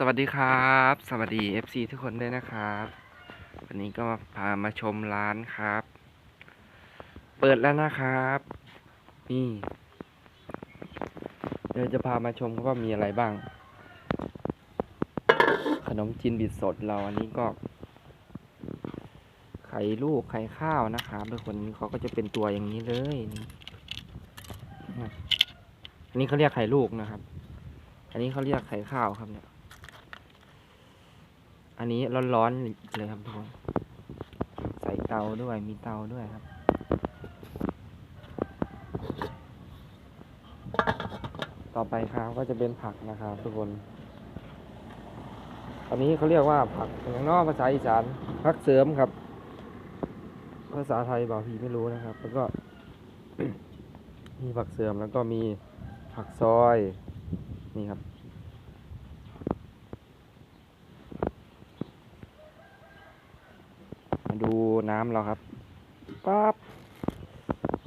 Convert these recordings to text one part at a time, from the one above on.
สวัสดีครับ สวัสดี FC ทุกคนด้วยนะครับ วันนี้ก็พามาชมร้านครับ เปิดแล้วนะครับ นี่ เดี๋ยวจะพามาชมว่ามีอะไรบ้าง ขนมจีนบิดสดเราอันนี้ก็ ไข่ลูกไข่ข้าวนะครับทุกคนเขาก็จะเป็นตัวอย่างนี้เลยนี่อันนี้เขาเรียกไข่ลูกนะครับอันนี้เขาเรียกไข่ข้าวครับเนี่ย อันนี้ร้อนๆเลยครับทุกคน ใส่เตาด้วย มีเตาด้วยครับ ต่อไปครับก็จะเป็นผักนะครับทุกคน อันนี้เขาเรียกว่าผักอย่างนอกภาษาอีสานผักเสริมครับ ภาษาไทยบางทีไม่รู้นะครับ แล้วก็ มีผักเสริมแล้วก็มีผักซอย นี่ครับ มาดู น้ำเราครับปั๊บ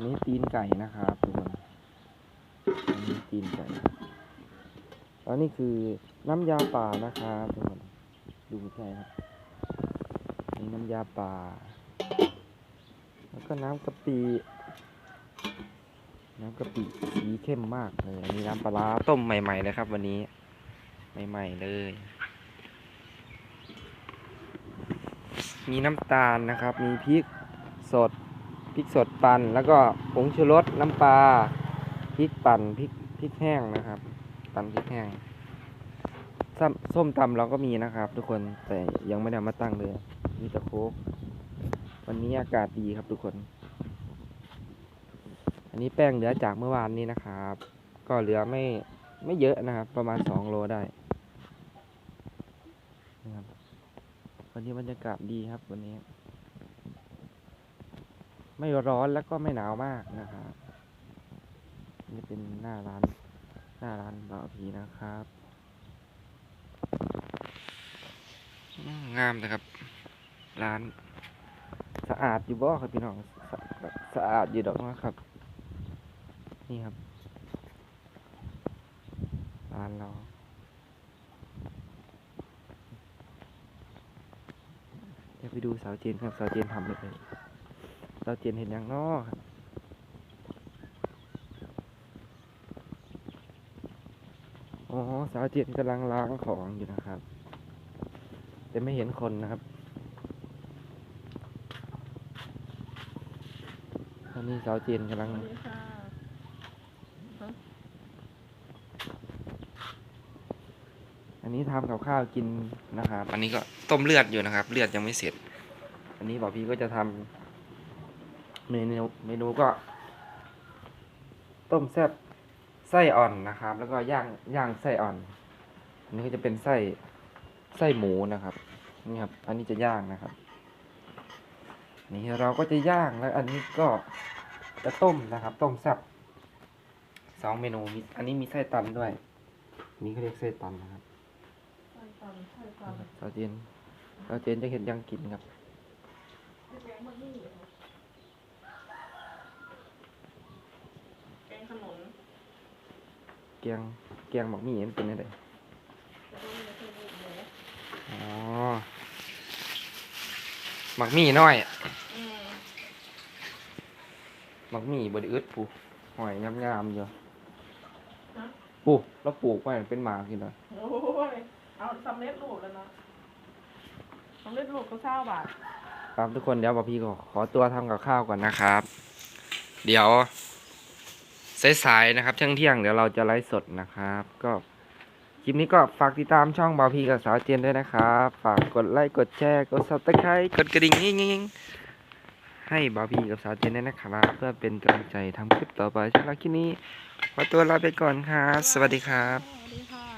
นี้ตีนไก่นะครับทุกคนอันนี้ตีนไก่แล้วนี่คือน้ำยาป่านะครับทุกคนดูใช่ครับนี่น้ำยาป่า แล้วก็น้ำกะปิน้ำกะปิสีเข้มมากเลยอันนี้น้ำปลาร้าต้มใหม่ๆเลยครับ วันนี้ ใหม่ๆเลย มีน้ำตาลนะครับ มีพริกสดพริกสดปั่นแล้วก็ผงชูรสน้ำปลาพริกปั่นพริกพริกแห้งนะครับ ปั่นพริกแห้งส้มส้มตำเราก็มีนะครับ ทุกคนแต่ยังไม่ได้มาตั้งเลยมีแต่โค้กวันนี้อากาศดีครับทุกคน อันนี้แป้งเหลือจากเมื่อวานนี้นะครับ ก็เหลือไม่ไม่เยอะนะครับ ประมาณสองโลได้นะครับ วันนี้บรรยากาศดีครับวันนี้ ไม่ร้อนแล้วก็ไม่หนาวมากนะครับนี่เป็นหน้าร้าน หน้าร้านบ่าวพีนะครับ งามนะครับ ร้าน สะอาดอยู่บ่ครับพี่น้องสะสะอาดอยู่ดอกนะครับ นี่ครับ ร้านเรา เดี๋ยว ไปดูสาวเจนครับ สาวเจนทำเลยสาวเจนเห็นอย่างนอครับอ๋อสาวเจนกำลังล้างของอยู่นะครับ แต่ไม่เห็นคนนะครับ ตอนนี้สาวเจนกำลัง สวัสดีค่ะ อั นนี้ทำกับข้าวกินนะครับ อันนี้ก็ต้มเลือดอยู่นะครับ เลือดยังไม่เสร็จ อันนี้บอกพี่ก็จะทำเมนูเมนูก็ ต้มแซ่บไส้อ่อนนะครับ แล้วก็ย่างย่างไส้อ่อน อันนี้ก็จะเป็นไส้ไส้หมูนะครับนี่ครับ อันนี้จะย่างนะครับ นี่เราก็จะย่างแล้วอันนี้ก็จะต้มนะครับ ต้มแซ่บสองเมนูมีอันนี้มีไส้ตันด้วยอันนี้เขาเรียกไส้ตันนะครับ สาวเจนสาวเจนจะเห็นยังกินครับแกงมะมี่แกงขนุนเกียงเกียงหมกหมี่มันเป็นยังไงแล้วก็มีกระเทียมหมูอ๋อหมักหมี่น้อยอืมหมักหมี่บไดอึดปูหอยงามๆอยู่ฮะปูแล้วปลูกไว้เป็นหมากกินเลยโอ้ย เอาสำเร็จรูปแล้วเนาะสำเร็จรูปก็เศร้าบาท ครับทุกคนเดี๋ยวบอพี่ก็ขอตัวทำกับข้าวก่อนนะครับ เดี๋ยวสายๆนะครับเที่ยงเที่ยงๆเดี๋ยวเราจะไลฟ์สดนะครับ ก็คลิปนี้ก็ฝากติดตามช่องบาพีกับสาวเจนด้วยนะครับ ฝากกดไลค์กดแชร์กดซับสไครต์กดกระดิ่งงิ่งๆให้บาพีกับสาวเจนด้วยนะครับเพื่อเป็นกำลังใจทำคลิปต่อไปสำหรับคลิปนี้ขอตัวลาไปก่อนครับ สวัสดีครับ สวัสดีค่ะ